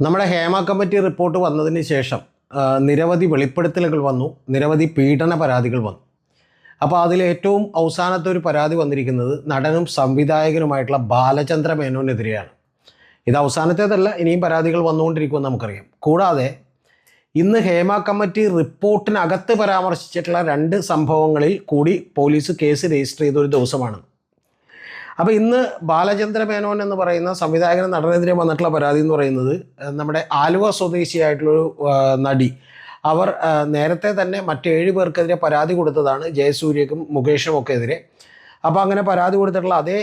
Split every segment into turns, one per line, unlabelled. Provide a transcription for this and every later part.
നമ്മുടെ Hema committee report വന്നതിന് ശേഷം നിരവധി വെളിപ്പെടുത്തലുകൾ വന്നു നിരവധി പീഡന പരാതികൾ വന്നു. അപ്പോൾ അതിൽ ഏറ്റവും അവസാനത്തെ ഒരു പരാതി വന്നിരിക്കുന്നത് നടനും സംവിധായകനുമായിട്ടുള്ള ബാലചന്ദ്ര മേനോനെതിരെയാണ്. ഇത് അവസാനത്തേതല്ല ഇനിയും പരാതികൾ വന്നുകൊണ്ടിരിക്കുമെന്ന് നമുക്കറിയാം. കൂടാതെ ഇന്ന് ഹേമ കമ്മിറ്റി റിപ്പോർട്ടിനകത്ത് പരാമർശിച്ചിട്ടുള്ള രണ്ട് സംഭവങ്ങളിൽ കൂടി പോലീസ് കേസ് രജിസ്റ്റർ ചെയ്ത ഒരു ദിവസമാണ്. അപ്പോൾ ഇന്ന് ബാലചന്ദ്ര മേനോൻ എന്ന് പറയുന്ന സംവിധായകൻ നടനെതിരെ വന്നിട്ടുള്ള പരാതി എന്ന് പറയുന്നത് നമ്മുടെ ആലുവ സ്വദേശിയായിട്ടുള്ളൊരു നടി. അവർ നേരത്തെ തന്നെ മറ്റേഴ് പേർക്കെതിരെ പരാതി കൊടുത്തതാണ് ജയസൂര്യക്കും മുകേഷും ഒക്കെ എതിരെ. അപ്പോൾ അങ്ങനെ പരാതി കൊടുത്തിട്ടുള്ള അതേ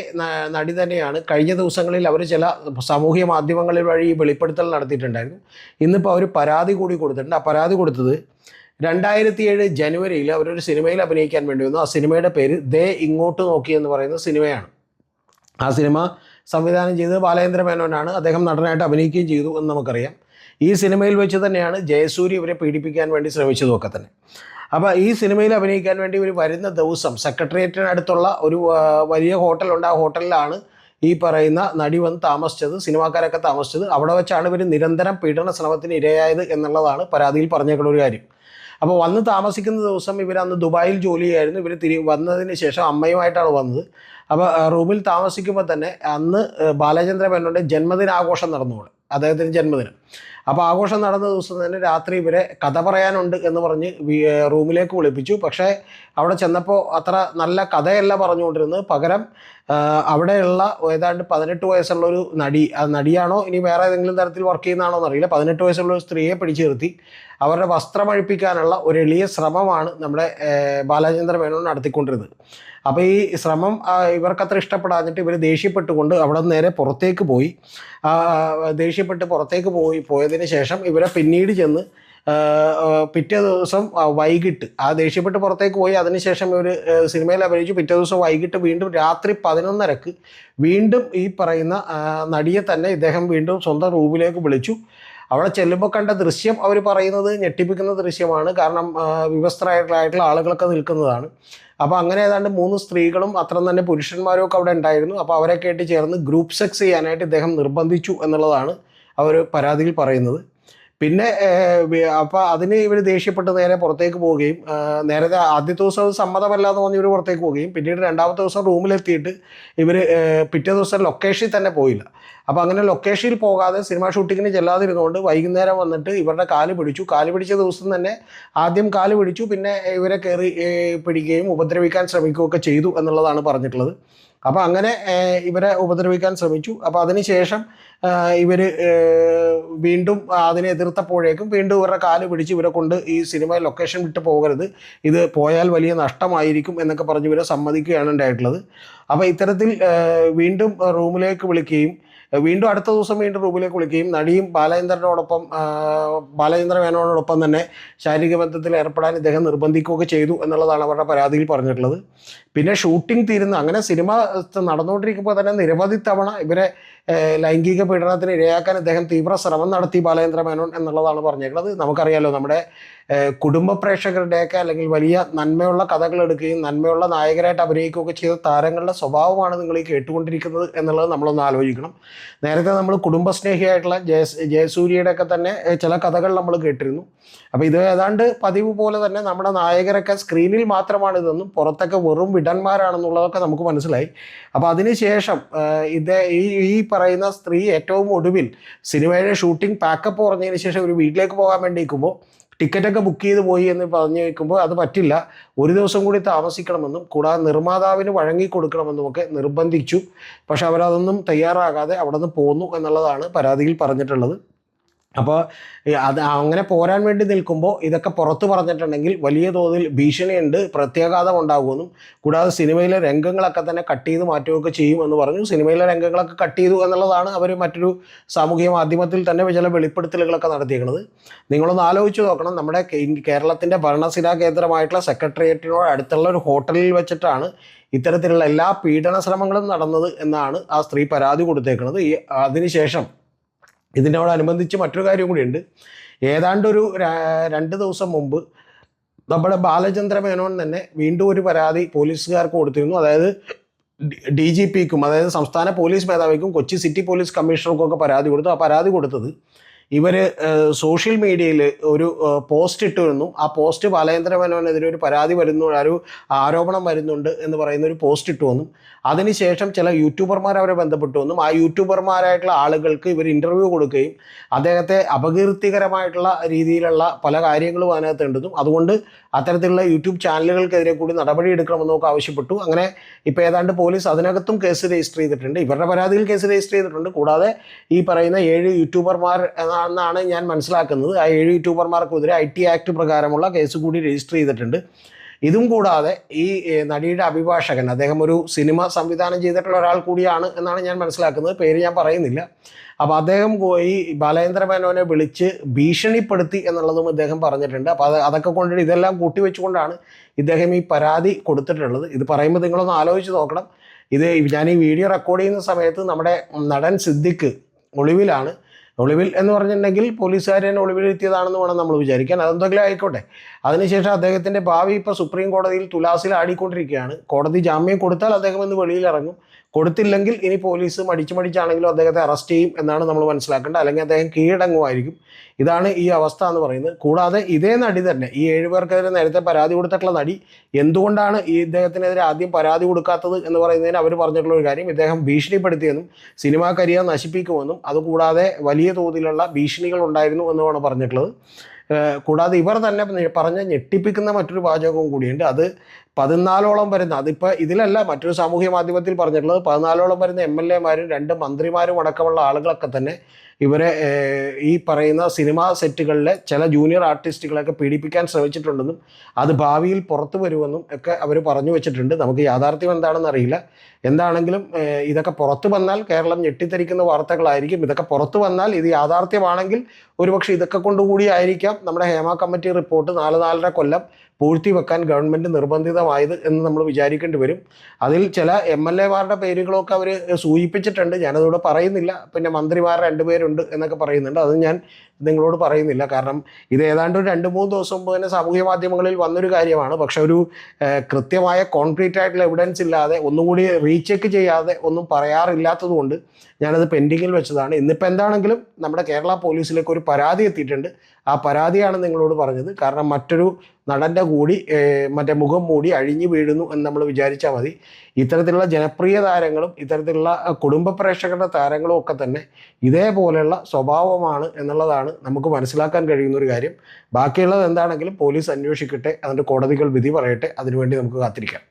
നടി തന്നെയാണ് കഴിഞ്ഞ ദിവസങ്ങളിൽ അവർ ചില സാമൂഹ്യ മാധ്യമങ്ങളിൽ വഴി വെളിപ്പെടുത്തൽ നടത്തിയിട്ടുണ്ടായിരുന്നു. ഇന്നിപ്പോൾ അവർ പരാതി കൂടി കൊടുത്തിട്ടുണ്ട്. ആ പരാതി കൊടുത്തത് രണ്ടായിരത്തി ഏഴ് ജനുവരിയിൽ അവരൊരു സിനിമയിൽ അഭിനയിക്കാൻ വേണ്ടി വന്നു. ആ സിനിമയുടെ പേര് ദേ ഇങ്ങോട്ട് നോക്കി എന്ന് പറയുന്ന സിനിമയാണ്. ആ സിനിമ സംവിധാനം ചെയ്തത് ബാലേന്ദ്ര മേനോനാണ്. അദ്ദേഹം നടനായിട്ട് അഭിനയിക്കുകയും ചെയ്തു എന്ന് നമുക്കറിയാം. ഈ സിനിമയിൽ വെച്ച് തന്നെയാണ് ജയസൂരി ഇവരെ പീഡിപ്പിക്കാൻ വേണ്ടി ശ്രമിച്ചതുമൊക്കെ തന്നെ. അപ്പോൾ ഈ സിനിമയിൽ അഭിനയിക്കാൻ വേണ്ടി ഇവർ വരുന്ന ദിവസം സെക്രട്ടേറിയറ്റിനടുത്തുള്ള ഒരു വലിയ ഹോട്ടലുണ്ട്. ആ ഹോട്ടലിലാണ് ഈ പറയുന്ന നടി വന്ന് താമസിച്ചത് സിനിമാക്കാരൊക്കെ താമസിച്ചത്. അവിടെ വെച്ചാണ് ഇവർ നിരന്തരം പീഡന ശ്രമത്തിന് ഇരയായത് എന്നുള്ളതാണ് പരാതിയിൽ പറഞ്ഞേക്കുന്ന ഒരു കാര്യം. അപ്പോൾ വന്ന് താമസിക്കുന്ന ദിവസം ഇവർ അന്ന് ദുബായിൽ ജോലി ചെയ്യായിരുന്നു ഇവർ തിരി വന്നതിന് ശേഷം അമ്മയുമായിട്ടാണ് വന്നത്. അപ്പോൾ റൂമിൽ താമസിക്കുമ്പോൾ തന്നെ അന്ന് ബാലചന്ദ്ര മേനോന്റെ ജന്മദിനാഘോഷം നടന്നുകൂടെ അദ്ദേഹത്തിന്റെ ജന്മദിനം. അപ്പോൾ ആഘോഷം നടന്ന ദിവസം തന്നെ രാത്രി ഇവരെ കഥ പറയാനുണ്ട് എന്ന് പറഞ്ഞ് റൂമിലേക്ക് വിളിപ്പിച്ചു. പക്ഷേ അവിടെ ചെന്നപ്പോൾ അത്ര നല്ല കഥയല്ല പറഞ്ഞുകൊണ്ടിരുന്നത്. പകരം അവിടെയുള്ള ഏതാണ്ട് പതിനെട്ട് വയസ്സുള്ള ഒരു നടി ആ നടിയാണോ? ഇനി വേറെ ഏതെങ്കിലും തരത്തിൽ വർക്ക് ചെയ്യുന്നതാണോ എന്നറിയില്ല. പതിനെട്ട് വയസ്സുള്ള ഒരു സ്ത്രീയെ പിടിച്ചു നിർത്തി. അവരുടെ വസ്ത്രം അഴിപ്പിക്കാനുള്ള ഒരു എളിയ ശ്രമമാണ് നമ്മുടെ ബാലചന്ദ്ര മേനോൻ നടത്തിക്കൊണ്ടിരുന്നത്. അപ്പോൾ ഈ ശ്രമം ഇവർക്കത്ര ഇഷ്ടപ്പെടാഞ്ഞിട്ട് ഇവർ ദേഷ്യപ്പെട്ടുകൊണ്ട് അവിടെ നിന്ന് നേരെ പുറത്തേക്ക് പോയി. ദേഷ്യപ്പെട്ട് പുറത്തേക്ക് പോയി പോയതിന് ശേഷം ഇവരെ പിന്നീട് ചെന്ന് പിറ്റേ ദിവസം വൈകിട്ട് ആ ദേഷ്യപ്പെട്ട് പുറത്തേക്ക് പോയി. അതിനുശേഷം ഇവർ സിനിമയിൽ അഭിനയിച്ചു. പിറ്റേ ദിവസം വൈകിട്ട് വീണ്ടും രാത്രി പതിനൊന്നരക്ക് വീണ്ടും ഈ പറയുന്ന നടിയെ തന്നെ ഇദ്ദേഹം വീണ്ടും സ്വന്തം റൂമിലേക്ക് വിളിച്ചു. അവിടെ ചെല്ലുമ്പോൾ കണ്ട ദൃശ്യം അവർ പറയുന്നത് ഞെട്ടിപ്പിക്കുന്ന ദൃശ്യമാണ്. കാരണം വിവസ്ത്രായിട്ടുള്ള ആളുകളൊക്കെ നിൽക്കുന്നതാണ്. അപ്പോൾ അങ്ങനെ ഏതാണ്ട് മൂന്ന് സ്ത്രീകളും അത്ര തന്നെ പുരുഷന്മാരും ഒക്കെ അവിടെ ഉണ്ടായിരുന്നു. അപ്പോൾ അവരൊക്കെ ആയിട്ട് ചേർന്ന് ഗ്രൂപ്പ് സെക്സ് ചെയ്യാനായിട്ട് ഇദ്ദേഹം നിർബന്ധിച്ചു എന്നുള്ളതാണ് അവർ പരാതിയിൽ പറയുന്നത്. പിന്നെ അപ്പൊ അതിന് ഇവർ ദേഷ്യപ്പെട്ട് നേരെ പുറത്തേക്ക് പോവുകയും നേരത്തെ ആദ്യത്തെ ദിവസം അത് സമ്മതമല്ല എന്ന് പറഞ്ഞ് ഇവർ പുറത്തേക്ക് പോവുകയും പിന്നീട് രണ്ടാമത്തെ ദിവസം റൂമിലെത്തിയിട്ട് ഇവർ പിറ്റേ ദിവസം ലൊക്കേഷനിൽ തന്നെ പോയില്ല. അപ്പോൾ അങ്ങനെ ലൊക്കേഷനിൽ പോകാതെ സിനിമ ഷൂട്ടിങ്ങിന് ചെല്ലാതിരുന്നുകൊണ്ട് വൈകുന്നേരം വന്നിട്ട് ഇവരുടെ കാൽ പിടിച്ചു. കാൽ പിടിച്ച ദിവസം തന്നെ ആദ്യം കാൽ പിടിച്ചു പിന്നെ ഇവരെ കയറി പിടിക്കുകയും ഉപദ്രവിക്കാൻ ശ്രമിക്കുകയൊക്കെ ചെയ്തു എന്നുള്ളതാണ് പറഞ്ഞിട്ടുള്ളത്. അപ്പോൾ അങ്ങനെ ഇവരെ ഉപദ്രവിക്കാൻ ശ്രമിച്ചു. അപ്പോൾ അതിനുശേഷം ഇവർ വീണ്ടും അതിനെ എതിർത്തപ്പോഴേക്കും വീണ്ടും ഇവരുടെ കാൽ പിടിച്ച് ഇവരെ കൊണ്ട് ഈ സിനിമ ലൊക്കേഷൻ വിട്ട് പോകരുത്. ഇത് പോയാൽ വലിയ നഷ്ടമായിരിക്കും എന്നൊക്കെ പറഞ്ഞ് ഇവരെ സമ്മതിക്കുകയാണ് ഉണ്ടായിട്ടുള്ളത്. അപ്പോൾ ഇത്തരത്തിൽ വീണ്ടും റൂമിലേക്ക് വിളിക്കുകയും വീണ്ടും അടുത്ത ദിവസം വീണ്ടും റൂമിലേക്ക് വിളിക്കുകയും നടിയും ബാലചന്ദ്രനോടൊപ്പം ബാലചന്ദ്ര മേനോനോടൊപ്പം തന്നെ ശാരീരിക ബന്ധത്തിൽ ഏർപ്പെടാൻ ഇദ്ദേഹം നിർബന്ധിക്കുകയൊക്കെ ചെയ്തു എന്നുള്ളതാണ് അവരുടെ പരാതിയിൽ പറഞ്ഞിട്ടുള്ളത്. പിന്നെ ഷൂട്ടിംഗ് തീരുന്നു അങ്ങനെ സിനിമ നടന്നുകൊണ്ടിരിക്കുമ്പോൾ തന്നെ നിരവധി തവണ ഇവരെ ലൈംഗിക പീഡനത്തിന് ഇരയാക്കാൻ ഇദ്ദേഹം തീവ്ര ശ്രമം നടത്തി ബാലചന്ദ്ര മേനോൻ എന്നുള്ളതാണ് പറഞ്ഞിട്ടുള്ളത്. നമുക്കറിയാലോ നമ്മുടെ കുടുംബ പ്രേക്ഷകരുടെയൊക്കെ അല്ലെങ്കിൽ വലിയ നന്മയുള്ള കഥകൾ എടുക്കുകയും നന്മയുള്ള നായകരായിട്ട് അഭിനയിക്കുകയൊക്കെ ചെയ്ത താരങ്ങളുടെ സ്വഭാവമാണ് നിങ്ങൾ ഈ കേട്ടുകൊണ്ടിരിക്കുന്നത് എന്നുള്ളത് നമ്മളൊന്ന് ആലോചിക്കണം. നേരത്തെ നമ്മൾ കുടുംബസ്നേഹിയായിട്ടുള്ള ജയ ജയസൂര്യയുടെ ഒക്കെ തന്നെ ചില കഥകൾ നമ്മൾ കേട്ടിരുന്നു. അപ്പോൾ ഇത് ഏതാണ്ട് പതിവ് പോലെ തന്നെ നമ്മുടെ നായകരൊക്കെ സ്ക്രീനിൽ മാത്രമാണ് ഇതെന്നും പുറത്തൊക്കെ വെറും വിടന്മാരാണെന്നുള്ളതൊക്കെ നമുക്ക് മനസ്സിലായി. അപ്പോൾ അതിനുശേഷം ഇത് ഈ ഈ പറയുന്ന സ്ത്രീ ഏറ്റവും ഒടുവിൽ സിനിമയുടെ ഷൂട്ടിംഗ് പാക്കപ്പ് കുറഞ്ഞതിന് ശേഷം ഒരു വീട്ടിലേക്ക് പോകാൻ വേണ്ടി നിൽക്കുമ്പോൾ ടിക്കറ്റൊക്കെ ബുക്ക് ചെയ്ത് പോയി എന്ന് പറഞ്ഞു കഴിക്കുമ്പോൾ അത് പറ്റില്ല. ഒരു ദിവസം കൂടി താമസിക്കണമെന്നും കൂടാതെ നിർമ്മാതാവിന് വഴങ്ങി കൊടുക്കണമെന്നും ഒക്കെ നിർബന്ധിച്ചു. പക്ഷെ അവരതൊന്നും തയ്യാറാകാതെ അവിടെ നിന്ന് പോന്നു എന്നുള്ളതാണ് പരാതിയിൽ പറഞ്ഞിട്ടുള്ളത്. അപ്പോൾ അത് അങ്ങനെ പോരാൻ വേണ്ടി നിൽക്കുമ്പോൾ ഇതൊക്കെ പുറത്ത് പറഞ്ഞിട്ടുണ്ടെങ്കിൽ വലിയ തോതിൽ ഭീഷണിയുണ്ട് പ്രത്യാഘാതം ഉണ്ടാകുമെന്നും കൂടാതെ സിനിമയിലെ രംഗങ്ങളൊക്കെ തന്നെ കട്ട് ചെയ്ത് മാറ്റുകയൊക്കെ ചെയ്യുമെന്ന് പറഞ്ഞു. സിനിമയിലെ രംഗങ്ങളൊക്കെ കട്ട് ചെയ്തു എന്നുള്ളതാണ് അവർ മറ്റൊരു സാമൂഹിക മാധ്യമത്തിൽ തന്നെ ചില വെളിപ്പെടുത്തലുകളൊക്കെ നടത്തിയിരിക്കുന്നത് നിങ്ങളൊന്ന് ആലോചിച്ച് നോക്കണം. നമ്മുടെ കേരളത്തിന്റെ ഭരണസിരാ കേന്ദ്രമായിട്ടുള്ള സെക്രട്ടേറിയറ്റിനോട് അടുത്തുള്ള ഒരു ഹോട്ടലിൽ വെച്ചിട്ടാണ് ഇത്തരത്തിലുള്ള എല്ലാ പീഡന ശ്രമങ്ങളും നടന്നത് എന്നാണ് ആ സ്ത്രീ പരാതി കൊടുത്തേക്കുന്നത് ഈ അതിനുശേഷം ഇതിനോടനുബന്ധിച്ച് മറ്റൊരു കാര്യം കൂടിയുണ്ട്. ഏതാണ്ട് ഒരു രണ്ട് ദിവസം മുമ്പ് നമ്മുടെ ബാലചന്ദ്ര മേനോൻ തന്നെ വീണ്ടും ഒരു പരാതി പോലീസുകാർക്ക് കൊടുത്തിരുന്നു. അതായത് ഡി ജി പിക്കും അതായത് സംസ്ഥാന പോലീസ് മേധാവിക്കും കൊച്ചി സിറ്റി പോലീസ് കമ്മീഷണർക്കും ഒക്കെ പരാതി കൊടുത്തു. ആ പരാതി കൊടുത്തത് ഇവർ സോഷ്യൽ മീഡിയയിൽ ഒരു പോസ്റ്റ് ഇട്ടിരുന്നു. ആ പോസ്റ്റ് ബാലേന്ദ്ര മേനോനെതിരെ ഒരു പരാതി വരുന്നു ഒരു ആരോപണം വരുന്നുണ്ട് എന്ന് പറയുന്ന ഒരു പോസ്റ്റ് ഇട്ടു വന്നു. അതിനുശേഷം ചില യൂട്യൂബർമാർ അവരെ ബന്ധപ്പെട്ടു വന്നു. ആ യൂട്യൂബർമാരായിട്ടുള്ള ആളുകൾക്ക് ഇവർ ഇന്റർവ്യൂ കൊടുക്കുകയും അദ്ദേഹത്തെ അപകീർത്തികരമായിട്ടുള്ള രീതിയിലുള്ള പല കാര്യങ്ങളും അതിനകത്ത് ഉണ്ടെന്നും അതുകൊണ്ട് അത്തരത്തിലുള്ള യൂട്യൂബ് ചാനലുകൾക്കെതിരെ കൂടി നടപടി എടുക്കണമെന്നൊക്കെ ആവശ്യപ്പെട്ടു. അങ്ങനെ ഇപ്പോൾ ഏതാണ്ട് പോലീസ് അതിനകത്തും കേസ് രജിസ്റ്റർ ചെയ്തിട്ടുണ്ട്. ഇവരുടെ പരാതിയിൽ കേസ് രജിസ്റ്റർ ചെയ്തിട്ടുണ്ട്. കൂടാതെ ഈ പറയുന്ന ഏഴ് യൂട്യൂബർമാർ എന്നാണ് ഞാൻ മനസ്സിലാക്കുന്നത്. ആ ഏഴ് യൂട്യൂബർമാർക്കെതിരെ ഐ ടി ആക്ട് പ്രകാരമുള്ള കേസ് കൂടി രജിസ്റ്റർ ചെയ്തിട്ടുണ്ട്. ഇതും കൂടാതെ ഈ നടിയുടെ അഭിഭാഷകൻ അദ്ദേഹം ഒരു സിനിമ സംവിധാനം ചെയ്തിട്ടുള്ള ഒരാൾ കൂടിയാണ് എന്നാണ് ഞാൻ മനസ്സിലാക്കുന്നത്. പേര് ഞാൻ പറയുന്നില്ല. അപ്പോൾ അദ്ദേഹം പോയി ബാലേന്ദ്ര മേനോനെ വിളിച്ച് ഭീഷണിപ്പെടുത്തി എന്നുള്ളതും ഇദ്ദേഹം പറഞ്ഞിട്ടുണ്ട്. അപ്പോൾ അത് അതൊക്കെ കൊണ്ട് ഇതെല്ലാം കൂട്ടിവെച്ചുകൊണ്ടാണ് ഇദ്ദേഹം ഈ പരാതി കൊടുത്തിട്ടുള്ളത്. ഇത് പറയുമ്പോൾ നിങ്ങളൊന്ന് ആലോചിച്ച് നോക്കണം. ഇത് ഞാൻ ഈ വീഡിയോ റെക്കോർഡ് ചെയ്യുന്ന സമയത്ത് നമ്മുടെ നടൻ സിദ്ദിഖ് ഒളിവിലാണ്. ഒളിവിൽ എന്ന് പറഞ്ഞിട്ടുണ്ടെങ്കിൽ പോലീസുകാരനെ ഒളിവിലെത്തിയതാണെന്ന് വേണം നമ്മൾ വിചാരിക്കാൻ. അതെന്തെങ്കിലും ആയിക്കോട്ടെ. അതിനുശേഷം അദ്ദേഹത്തിന്റെ ഭാവി ഇപ്പോൾ സുപ്രീം കോടതിയിൽ തുലാസിൽ ആടിക്കൊണ്ടിരിക്കുകയാണ്. കോടതി ജാമ്യം കൊടുത്താൽ അദ്ദേഹം ഇന്ന് വെളിയിൽ ഇറങ്ങും. കൊടുത്തില്ലെങ്കിൽ ഇനി പോലീസ് മടിച്ചു മടിച്ചാണെങ്കിലും അദ്ദേഹത്തെ അറസ്റ്റ് ചെയ്യും എന്നാണ് നമ്മൾ മനസ്സിലാക്കേണ്ടത്. അല്ലെങ്കിൽ അദ്ദേഹം കീഴടങ്ങുമായിരിക്കും. ഇതാണ് ഈ അവസ്ഥ എന്ന് പറയുന്നത്. കൂടാതെ ഇതേ നടി തന്നെ ഈ ഏഴുപേർക്കെതിരെ നേരത്തെ പരാതി കൊടുത്തിട്ടുള്ള നടി എന്തുകൊണ്ടാണ് ഈ ഇദ്ദേഹത്തിനെതിരെ ആദ്യം പരാതി കൊടുക്കാത്തത് എന്ന് പറയുന്നതിന് അവർ പറഞ്ഞിട്ടുള്ള ഒരു കാര്യം ഇദ്ദേഹം ഭീഷണിപ്പെടുത്തിയെന്നും സിനിമാ കരിയർ നശിപ്പിക്കുമെന്നും അതുകൂടാതെ വലിയ തോതിലുള്ള ഭീഷണികൾ ഉണ്ടായിരുന്നു എന്നുമാണ് പറഞ്ഞിട്ടുള്ളത്. കൂടാതെ ഇവർ തന്നെ പറഞ്ഞ ഞെട്ടിപ്പിക്കുന്ന മറ്റൊരു വാചകവും കൂടിയുണ്ട്. അത് പതിനാലോളം വരുന്ന അതിപ്പോൾ ഇതിലല്ല മറ്റൊരു സാമൂഹ്യ മാധ്യമത്തിൽ പറഞ്ഞിട്ടുള്ളത് പതിനാലോളം വരുന്ന എം എൽ എമാരും രണ്ട് മന്ത്രിമാരും അടക്കമുള്ള ആളുകളൊക്കെ തന്നെ ഇവരെ ഈ പറയുന്ന സിനിമാ സെറ്റുകളിലെ ചില ജൂനിയർ ആർട്ടിസ്റ്റുകളെയൊക്കെ പീഡിപ്പിക്കാൻ ശ്രമിച്ചിട്ടുണ്ടെന്നും അത് ഭാവിയിൽ പുറത്തു വരുമെന്നും ഒക്കെ അവർ പറഞ്ഞു വെച്ചിട്ടുണ്ട്. നമുക്ക് യാഥാർത്ഥ്യം എന്താണെന്ന് അറിയില്ല. എന്താണെങ്കിലും ഇതൊക്കെ പുറത്തു വന്നാൽ കേരളം ഞെട്ടിത്തെരിക്കുന്ന വാർത്തകളായിരിക്കും. ഇതൊക്കെ പുറത്തു വന്നാൽ ഇത് യാഥാർത്ഥ്യമാണെങ്കിൽ ഒരുപക്ഷെ ഇതൊക്കെ കൊണ്ടുകൂടി ആയിരിക്കാം. നമ്മുടെ ഹേമ കമ്മിറ്റി റിപ്പോർട്ട് നാല് നാലര കൊല്ലം പൂഴ്ത്തിവെക്കാൻ ഗവൺമെന്റ് നിർബന്ധിതമായത് എന്ന് നമ്മൾ വിചാരിക്കേണ്ടി വരും. അതിൽ ചില എം എൽ എമാരുടെ പേരുകളൊക്കെ അവർ സൂചിപ്പിച്ചിട്ടുണ്ട്. ഞാനതിവിടെ പറയുന്നില്ല. പിന്നെ മന്ത്രിമാർ രണ്ടുപേരുണ്ട് എന്നൊക്കെ പറയുന്നുണ്ട്. അത് ഞാൻ നിങ്ങളോട് പറയുന്നില്ല. കാരണം ഇത് ഏതാണ്ട് ഒരു രണ്ട് മൂന്ന് ദിവസം മുമ്പ് തന്നെ സാമൂഹ്യ മാധ്യമങ്ങളിൽ വന്നൊരു കാര്യമാണ്. പക്ഷെ ഒരു കൃത്യമായ കോൺക്രീറ്റ് ആയിട്ടുള്ള എവിഡൻസ് ഇല്ലാതെ ഒന്നുകൂടി റീചെക്ക് ചെയ്യാതെ ഒന്നും പറയാറില്ലാത്തതുകൊണ്ട് ഞാനത് പെൻഡിങ്ങിൽ വെച്ചതാണ്. ഇന്നിപ്പോൾ എന്താണെങ്കിലും നമ്മുടെ കേരള പോലീസിലേക്ക് ഒരു പരാതി എത്തിയിട്ടുണ്ട്. ആ പരാതിയാണ് നിങ്ങളോട് പറഞ്ഞത്. കാരണം മറ്റൊരു നടന്റെ കൂടി മറ്റേ മുഖം മൂടി അഴിഞ്ഞു വീഴുന്നു എന്ന് നമ്മൾ വിചാരിച്ചാൽ മതി. ഇത്തരത്തിലുള്ള ജനപ്രിയ താരങ്ങളും ഇത്തരത്തിലുള്ള കുടുംബ പ്രേക്ഷകരുടെ താരങ്ങളും ഒക്കെ തന്നെ ഇതേപോലെയുള്ള സ്വഭാവമാണ് എന്നുള്ളതാണ് നമുക്ക് മനസ്സിലാക്കാൻ കഴിയുന്ന ഒരു കാര്യം. ബാക്കിയുള്ളത് എന്താണെങ്കിലും പോലീസ് അന്വേഷിക്കട്ടെ അതിന്റെ കോടതികൾ വിധി പറയട്ടെ അതിനുവേണ്ടി നമുക്ക് കാത്തിരിക്കാം.